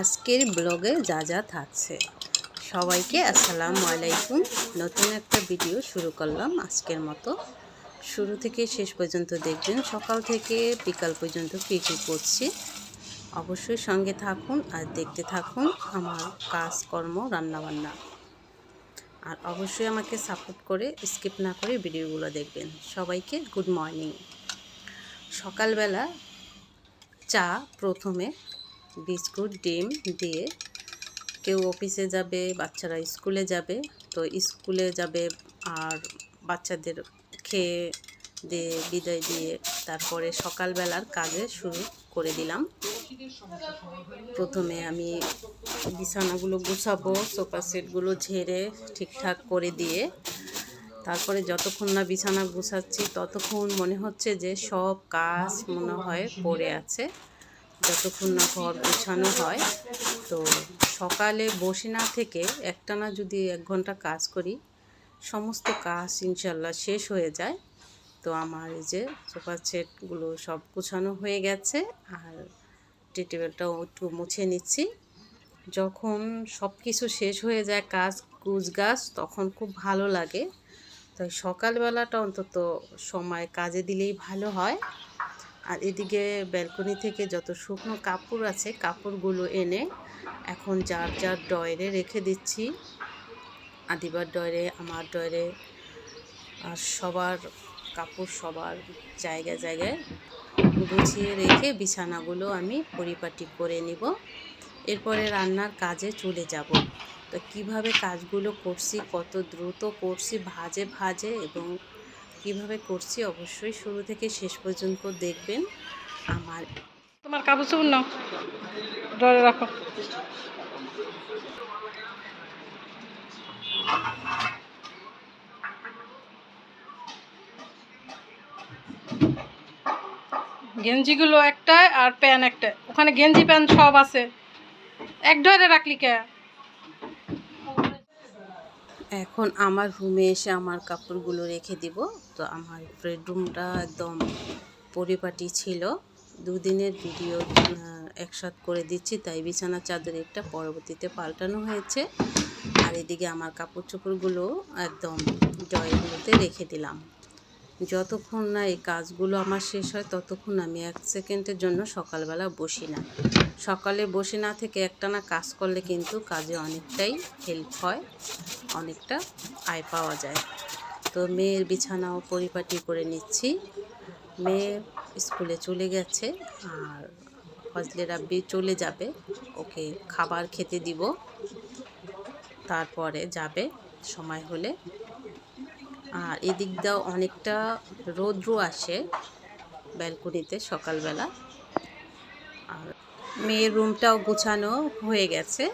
আজকের ব্লগে যা যা থাকছে। সবাইকে আসসালামু আলাইকুম। নতুন একটা ভিডিও শুরু করলাম আজকের মতো। শুরু থেকে শেষ পর্যন্ত দেখবেন। সকাল থেকে বিকাল পর্যন্ত কী কী করছি, অবশ্যই সঙ্গে থাকুন আর দেখতে থাকুন আমার কাজকর্ম, রান্নাবান্না। আর অবশ্যই আমাকে সাপোর্ট করে, স্কিপ না করে ভিডিওগুলো দেখবেন। সবাইকে গুড মর্নিং। সকালবেলা চা প্রথমে বিস্কুট, ডিম দিয়ে কেউ অফিসে যাবে, বাচ্চারা স্কুলে যাবে, তো স্কুলে যাবে আর বাচ্চাদের খেয়ে দিয়ে, বিদায় দিয়ে তারপরে সকালবেলার কাজে শুরু করে দিলাম। প্রথমে আমি বিছানাগুলো গুছাবো, সোফা সেটগুলো ঝেড়ে ঠিকঠাক করে দিয়ে তারপরে যতক্ষণ না বিছানা গুছাচ্ছি ততক্ষণ মনে হচ্ছে যে সব কাজ মনে হয় পড়ে আছে। যতক্ষণ না ঘর গোছানো হয়। তো সকালে বসে না থেকে একটানা যদি এক ঘণ্টা কাজ করি, সমস্ত কাজ ইনশাল্লাহ শেষ হয়ে যায়। তো আমার এই যে সোফা সেটগুলো সব গুছানো হয়ে গেছে আর টি টেবিলটাও একটু মুছে নিচ্ছি। যখন সব কিছু শেষ হয়ে যায় কাজ গাছ, তখন খুব ভালো লাগে। তাই সকালবেলাটা অন্তত সময় কাজে দিলেই ভালো হয়। আর এদিকে ব্যালকনি থেকে যত শুকনো কাপড় আছে, কাপড়গুলো এনে এখন যার যার ডয়রে রেখে দিচ্ছি। আদিবার ডয়রে আমার ডয়রে আর সবার কাপড় সবার জায়গা জায়গায় গুছিয়ে রেখে বিছানাগুলো আমি পরিপাটি করে নিব। এরপরে রান্নার কাজে চলে যাব। তো কীভাবে কাজগুলো করছি, কত দ্রুত করছি, ভাজে ভাজে এবং কীভাবে করছি অবশ্যই শুরু থেকে শেষ পর্যন্ত দেখবেন। আমার তোমার কাপড় চোপড় নাও। ডরে রাখো। গেঞ্জিগুলো একটাই আর প্যান একটা ওখানে গেঞ্জি প্যান্ট সব আছে। এক ডরে রাখলি কে? এখন আমার রুমে এসে আমার কাপড়গুলো রেখে দিব। তো আমার বেডরুমটা একদম পরিপাটি ছিল। দুদিনের ভিডিও একসাথ করে দিচ্ছি, তাই বিছানা চাদর একটা পরবর্তীতে পাল্টানো হয়েছে। আর এদিকে আমার কাপড় চোপড়গুলো একদম জয়গুলোতে রেখে দিলাম। যতক্ষণ না এই কাজগুলো আমার শেষ হয়, ততক্ষণ আমি এক সেকেন্ডের জন্য সকালবেলা বসি না। সকালে বসে না থেকে একটানা কাজ করলে কিন্তু কাজে অনেকটাই হেল্প হয়, অনেকটা আয় পাওয়া যায়। তো মেয়ের বিছানাও পরিপাটি করে নিচ্ছি। মেয়ে স্কুলে চলে গেছে আর ফজলের আব্বি চলে যাবে, ওকে খাবার খেতে দিব। তারপরে যাবে, সময় হলে আর এদিক দাও অনেকটা রৌদ্র আসে ব্যালকনিতে সকালবেলা। আর মেয়ের রুমটাও গোছানো হয়ে গেছে।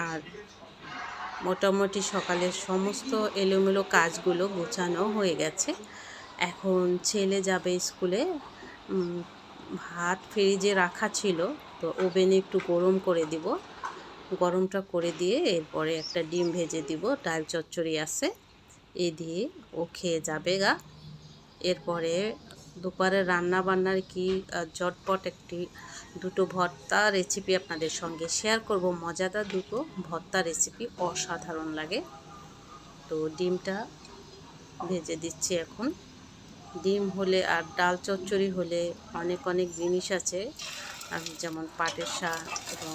আর মোটামুটি সকালের সমস্ত এলোমেলো কাজগুলো গোছানো হয়ে গেছে। এখন ছেলে যাবে স্কুলে। ভাত ফ্রিজে রাখা ছিল, তো ওভেনে একটু গরম করে দিব। গরমটা করে দিয়ে এরপরে একটা ডিম ভেজে দিব, ডাল চচ্চড়ি আছে। এ দিয়ে ও খেয়ে যাবে গা। এরপরে দুপুরে রান্না বান্নার কি ঝটপট একটি দুটো ভর্তা রেসিপি আপনাদের সঙ্গে শেয়ার করব। মজাদার দুটো ভর্তা রেসিপি অসাধারণ লাগে। তো ডিমটা ভেজে দিচ্ছি এখন। ডিম হলে আর ডাল চচ্চড়ি হলে অনেক অনেক জিনিস আছে। যেমন পাটের শাক এবং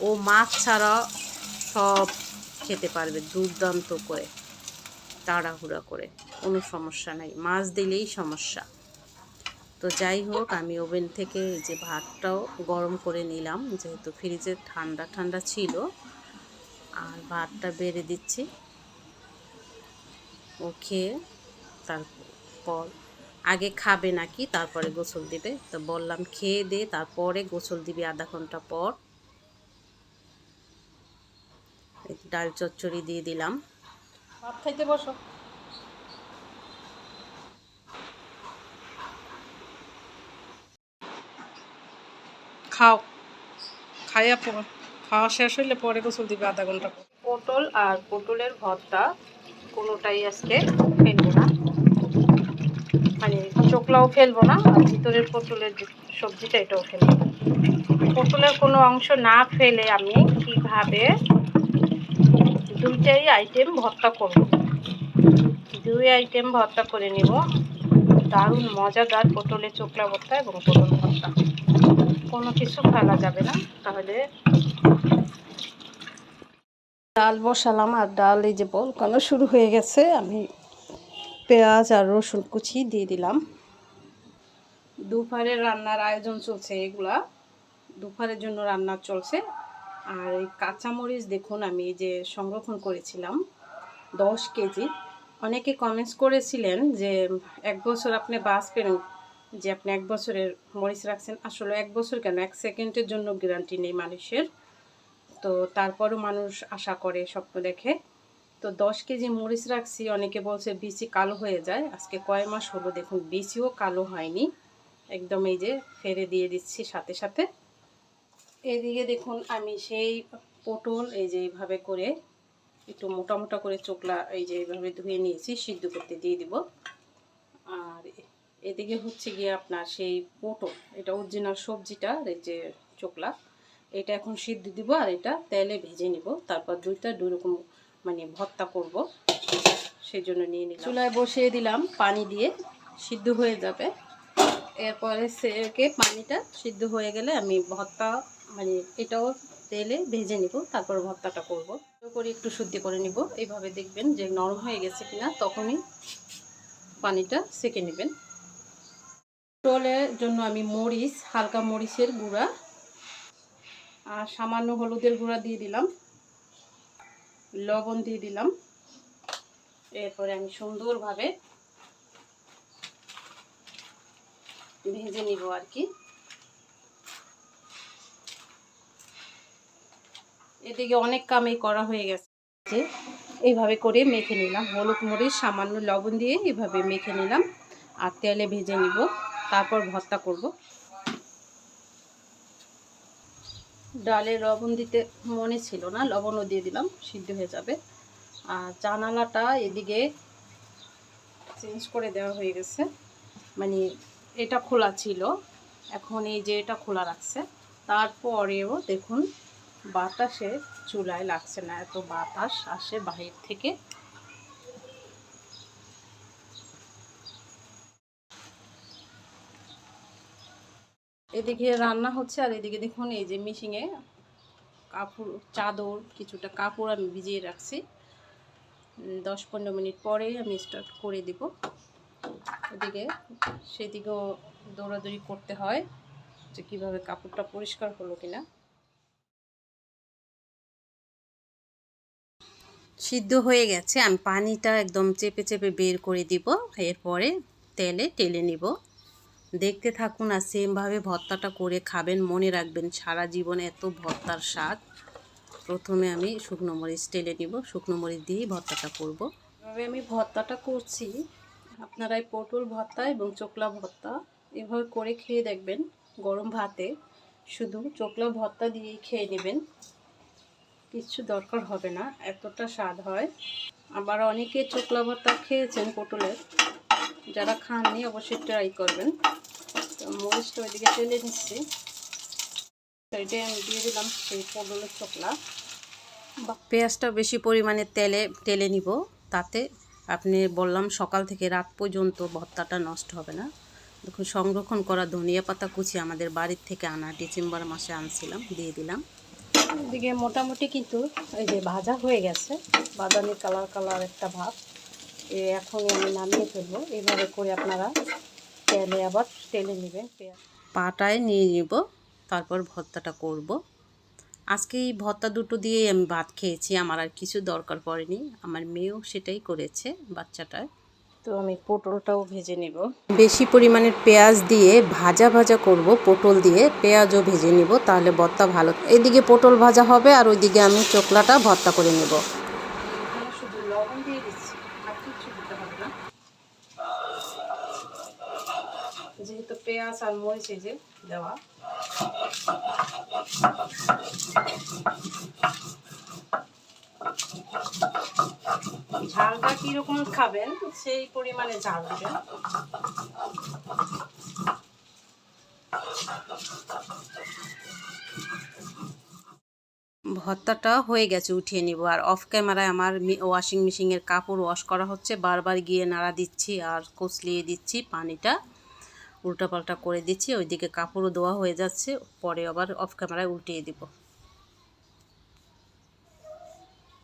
ও মাছ ছাড়া সব খেতে পারবে দুর্দান্ত করে। তাড়াহুড়া করে, কোনো সমস্যা নাই। মাছ দিলেই সমস্যা। তো যাই হোক, আমি ওভেন থেকে এই যে ভাতটাও গরম করে নিলাম, যেহেতু ফ্রিজে ঠান্ডা ঠান্ডা ছিল। আর ভাতটা বেড়ে দিচ্ছি। ও খেয়ে তারপর আগে খাবে নাকি, তারপরে গোসল দিবে? তো বললাম খেয়ে দে, তারপরে গোসল দিবি আধা ঘণ্টা পর। ডাল চচ্চড়ি দিয়ে দিলাম। ভাত খাইতে বসো। খাও। খাইয়া খাওয়া শেষ হইলে পরে গোসল দিবে আধা ঘণ্টা পটল আর পটলের ভর্তা কোনোটাই আজকে ফেলব না। মানে চোখলাও ফেলব না, আর ভিতরের পটলের সবজিটা এটাও ফেলব পটলের কোনো অংশ না ফেলে আমি কীভাবে দুইটাই আইটেম ভর্তা করব। দুই আইটেম ভর্তা করে নিব। দারুণ মজাদার পটলের চোকলা ভর্তা এবং পটল ভর্তা। কোনো কিছু ফেলা যাবে না, তাহলে ডাল বসালাম আর ডাল এই যে বলকানো শুরু হয়ে গেছে। আমি পেঁয়াজ আর রসুন কুচি দিয়ে দিলাম। দুপুরের রান্নার আয়োজন চলছে এগুলা। দুপুরের জন্য রান্না চলছে। আর এই কাঁচামরিচ দেখুন, আমি যে সংরক্ষণ করেছিলাম, দশ কেজি। অনেকে কমেন্টস করেছিলেন যে, এক বছর আপনি বাস বাঁচবেন যে আপনি এক বছরের মরিচ রাখছেন। আসলে এক বছর কেন? এক সেকেন্ডের জন্য গ্যারান্টি নেই মানুষের। তো তারপরও মানুষ আশা করে, স্বপ্ন দেখে। তো দশ কেজি মরিচ রাখছি, অনেকে বলছে বিচি কালো হয়ে যায়। আজকে কয় মাস হলো দেখুন, বিচিও কালো হয়নি। একদম এই যে ফেরে দিয়ে দিচ্ছি সাথে সাথে। এদিকে দেখুন, আমি সেই পটল এই যে এইভাবে করে একটু মোটা মোটা করে চোকলা এই যে এইভাবে ধুয়ে নিয়েছি, সিদ্ধ করতে দিয়ে দিব। আর এদিকে হচ্ছে গিয়ে আপনার সেই পটল, এটা অরিজিনাল সবজিটা এই যে চোকলা এটা এখন সিদ্ধ দিব আর এটা তেলে ভেজে নিব। তারপর দুইটা দুই রকম মানে ভর্তা করব, সেই জন্য নিয়ে নিলাম। চুলায় বসিয়ে দিলাম পানি দিয়ে, সিদ্ধ হয়ে যাবে। এরপরে সেকে পানিটা সিদ্ধ হয়ে গেলে আমি ভর্তা মানে এটাও তেলে ভেজে নিব, তারপর ভর্তাটা করব। করে একটু শুদ্ধ করে নিব, এইভাবে দেখবেন যে নরম হয়ে গেছে কিনা, তখনই পানিটা সেকে নেবেন। পটলের জন্য আমি মরিচ, হালকা মরিচের গুঁড়া, আর সামান্য হলুদের গুঁড়া দিয়ে দিলাম। লবণ দিয়ে দিলাম। এরপরে আমি সুন্দরভাবে ভেজে নিব আর কি। এদিকে অনেক কামই করা হয়ে গেছে। যে এইভাবে করে মেখে নিলাম। হলুদ মরিচ, সামান্য লবণ দিয়ে এইভাবে মেখে নিলাম। আর তেলে ভেজে নিব। তারপর ভর্তা করব। ডালে লবণ দিতে মনে ছিল না। লবণও দিয়ে দিলাম। সিদ্ধ হয়ে যাবে। আর জানালাটা এদিকে চেঞ্জ করে দেওয়া হয়ে গেছে। মানে এটা খোলা ছিল। এখন এই যে এটা খোলা রাখছে। তারপরেও দেখুন বাতাসে চুলায় লাগছে না, এত বাতাস আসে বাহির থেকে। এদিকে রান্না হচ্ছে আর এদিকে দেখুন এই যে মিশিংয়ে কাপড়, চাদর, কিছুটা কাপড় আমি ভিজিয়ে রাখছি। দশ পনেরো মিনিট পরেই আমি স্টার্ট করে দিব। এদিকে সেদিকেও দৌড়াদৌড়ি করতে হয় যে কীভাবে কাপড়টা পরিষ্কার হলো কিনা। সিদ্ধ হয়ে গেছে। আমি পানিটা একদম চেপে চেপে বের করে দিব। এরপরে তেলে টেলে নিব। দেখতে থাকুন আর সেমভাবে ভর্তাটা করে খাবেন। মনে রাখবেন সারা জীবনে এত ভর্তার স্বাদ। প্রথমে আমি শুকনো মরিচ টেলে নিব। শুকনো মরিচ দিয়েই ভর্তাটা করব। এভাবে আমি ভর্তাটা করছি। আপনারা পটল ভর্তা এবং চোকলা ভর্তা এভাবে করে খেয়ে দেখবেন গরম ভাতে। শুধু চোকলা ভর্তা দিয়েই খেয়ে নেবেন। কিচ্ছু দরকার হবে না, এতটা স্বাদ হয়। আবার অনেকে চোকলা ভর্তা খেয়েছেন পটলের। যারা খাননি, অবশ্যই ট্রাই করবেন। তো মরিচটা ওইদিকে টেলে নিচ্ছি। সাইডে আমি দিয়ে দিলাম সেই পটলের চোকলা বা পেঁয়াজটা বেশি পরিমাণে তেলে, টেলে নিব। তাতে আপনি বললাম সকাল থেকে রাত পর্যন্ত ভর্তাটা নষ্ট হবে না। দেখুন, সংরক্ষণ করা ধনিয়া পাতা কুচি আমাদের বাড়ির থেকে আনা, ডিসেম্বর মাসে আনছিলাম, দিয়ে দিলাম। এদিকে মোটামুটি কিন্তু এই যে ভাজা হয়ে গেছে, বাদামি কালার কালার একটা ভাব, এ এখন আমি নামিয়ে ফেলব। এইভাবে করে আপনারা তেলে আবার তেলে নেবেন পাটায় নিয়ে নিব, তারপর ভর্তাটা করব। আজকে এই ভর্তা দুটো দিয়েই আমি ভাত খেয়েছি, আমার আর কিছু দরকার পড়েনি। আমার মেয়েও সেটাই করেছে বাচ্চাটায় তো আমি পটলটাও ভেজে নেব। বেশি পরিমাণের পেঁয়াজ দিয়ে ভাজা ভাজা করব পটল দিয়ে। পেঁয়াজও ভেজে নিব তাহলে ভর্তা ভালো। এদিকে পটল ভাজা হবে আর ওইদিকে আমি চোকলাটা ভর্তা করে নেব। যেহেতু পেঁয়াজ আর মরিচ যে দেওয়া। ঝালটা কীরকম খাবেন, সেই পরিমাণে ঝাল দেবেন। ভর্তাটা হয়ে গেছে, উঠিয়ে নিব। আর অফ ক্যামেরায় আমার ওয়াশিং মেশিনের কাপড় ওয়াশ করা হচ্ছে। বারবার গিয়ে নাড়া দিচ্ছি আর কচলিয়ে দিচ্ছি পানিটা। উল্টাপাল্টা করে দিচ্ছি, ওইদিকে কাপড়ও দেওয়া হয়ে যাচ্ছে। পরে আবার অফ ক্যামেরায় উল্টিয়ে দিব।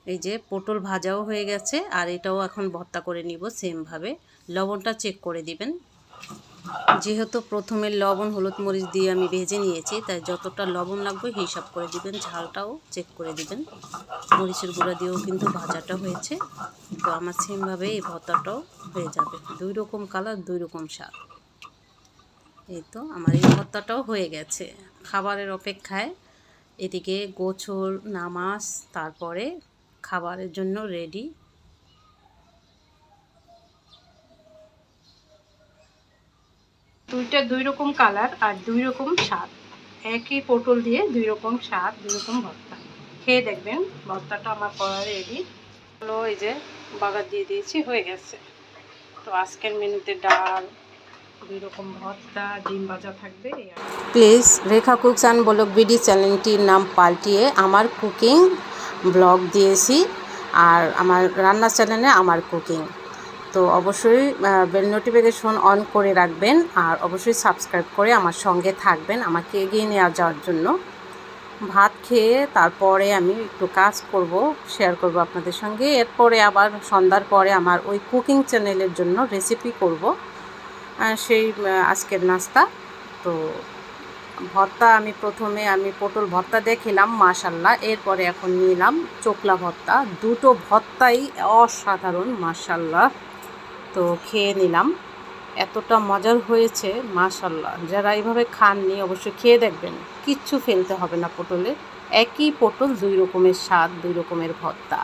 এই যে পটল ভাজাও হয়ে গেছে আর এটাও এখন ভর্তা করে নিব সেমভাবে। লবণটা চেক করে দিবেন। যেহেতু প্রথমে লবণ, হলুদ মরিচ দিয়ে আমি ভেজে নিয়েছি, তাই যতটা লবণ লাগবে হিসাব করে দিবেন, ঝালটাও চেক করে দিবেন। মরিচের গুঁড়া দিয়েও কিন্তু ভাজাটা হয়েছে। তো আমার সেমভাবে এই ভর্তাটাও হয়ে যাবে। দুই রকম কালার, দুই রকম স্বাদ। এই তো আমার এই ভর্তাটাও হয়ে গেছে। খাবারের অপেক্ষায় এদিকে গোছল, নামাজ, তারপরে খাবারের জন্য রেডি দুইটা দুই রকম কালার আর দুই রকম স্বাদ। একই পটল দিয়ে দুই রকম স্বাদ, দুই রকম ভর্তা। খেয়ে দেখবেন ভর্তাটা আমার করা রেডি হলো এই যে বাগার দিয়ে দিয়েছি, হয়ে গেছে। তো আজকের মেনুতে ডাল, দুই রকম ভর্তা, ডিম ভাজা থাকবে। Please Rekha cooks and blog BD চ্যানেলটির নাম পাল্টিয়ে আমার কুকিং ব্লগ দিয়েছি আর আমার রান্নার চ্যানেলে আমার কুকিং। তো অবশ্যই বেল নোটিফিকেশন অন করে রাখবেন আর অবশ্যই সাবস্ক্রাইব করে আমার সঙ্গে থাকবেন আমাকে এগিয়ে নিয়ে যাওয়ার জন্য। ভাত খেয়ে তারপরে আমি একটু কাজ করব শেয়ার করব আপনাদের সঙ্গে। এরপরে আবার সন্ধ্যার পরে আমার ওই কুকিং চ্যানেলের জন্য রেসিপি করব। সেই আজকের নাস্তা। তো ভর্তা আমি প্রথমে আমি পটল ভর্তা দেখিলাম মাশাল্লাহ এরপরে এখন নিলাম চোকলা ভর্তা। দুটো ভর্তাই অসাধারণ মাশাল্লাহ তো খেয়ে নিলাম। এতটা মজার হয়েছে মাশাল্লাহ যারা এইভাবে খাননি, অবশ্যই খেয়ে দেখবেন। কিচ্ছু ফেলতে হবে না পটলে। একই পটল দুই রকমের স্বাদ, দুই রকমের ভর্তা।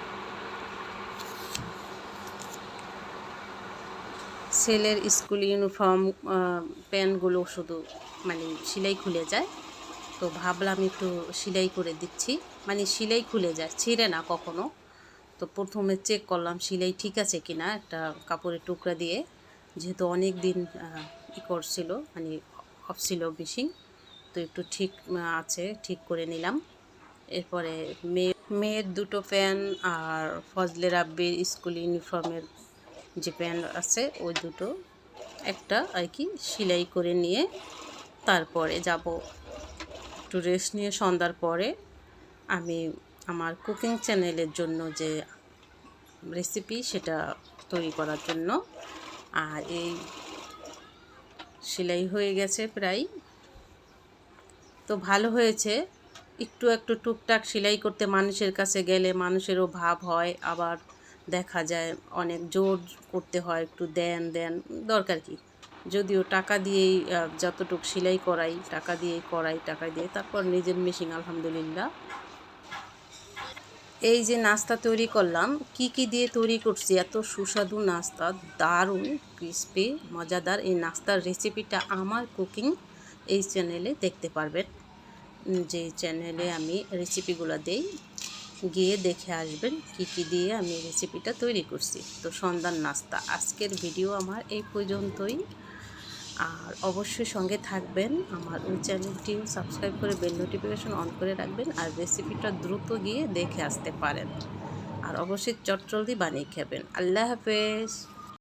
ছেলের স্কুল ইউনিফর্ম প্যান্টগুলো শুধু মানে সেলাই খুলে যায়। তো ভাবলাম একটু সেলাই করে দিচ্ছি। মানে সেলাই খুলে যায়, ছিঁড়ে না কখনো। তো প্রথমে চেক করলাম সেলাই ঠিক আছে কি না একটা কাপড়ের টুকরা দিয়ে। যেহেতু অনেক দিন ই করছিল মানে অফ ছিল মেশিন তো একটু ঠিক আছে, ঠিক করে নিলাম। এরপরে মেয়ে, মেয়ের দুটো প্যান্ট আর ফজলে রাব্বির স্কুল ইউনিফর্মের যে প্যান্ট আছে, ওই দুটো একটা আর কি সেলাই করে নিয়ে তারপরে যাব একটু রেস্ট নিয়ে সন্ধ্যার পরে আমি আমার কুকিং চ্যানেলের জন্য যে রেসিপি সেটা তৈরি করার জন্য। আর এই সেলাই হয়ে গেছে প্রায়। তো ভালো হয়েছে। একটু একটু টুকটাক সেলাই করতে মানুষের কাছে গেলে মানুষেরও ভাব হয়, আবার দেখা যায়, অনেক জোর করতে হয়, একটু দেন দেন, দরকার কি? যদিও টাকা দিয়েই যতটুক সেলাই করাই, টাকা দিয়েই করাই, টাকা দিয়ে, তারপর নিজের মেশিন আলহামদুলিল্লাহ। এই যে নাস্তা তৈরি করলাম, কি কি দিয়ে তৈরি করছি? এত সুস্বাদু নাস্তা, দারুণ ক্রিস্পি মজাদার। এই নাস্তার রেসিপিটা আমার কুকিং এই চ্যানেলে দেখতে পারবেন। যে চ্যানেলে আমি রেসিপিগুলো দেই গিয়ে দেখে আসবেন কি কি দিয়ে আমি রেসিপিটা তৈরি করছি। তো সন্ধ্যার নাস্তা। আজকের ভিডিও আমার এই পর্যন্তই। আর অবশ্যই সঙ্গে থাকবেন। আমার ওই চ্যানেলটিও সাবস্ক্রাইব করে বেল নোটিফিকেশন অন করে রাখবেন আর রেসিপিটা দ্রুত গিয়ে দেখে আসতে পারেন। আর অবশ্যই চটচলদি বানিয়ে খাবেন। আল্লাহ হাফেজ।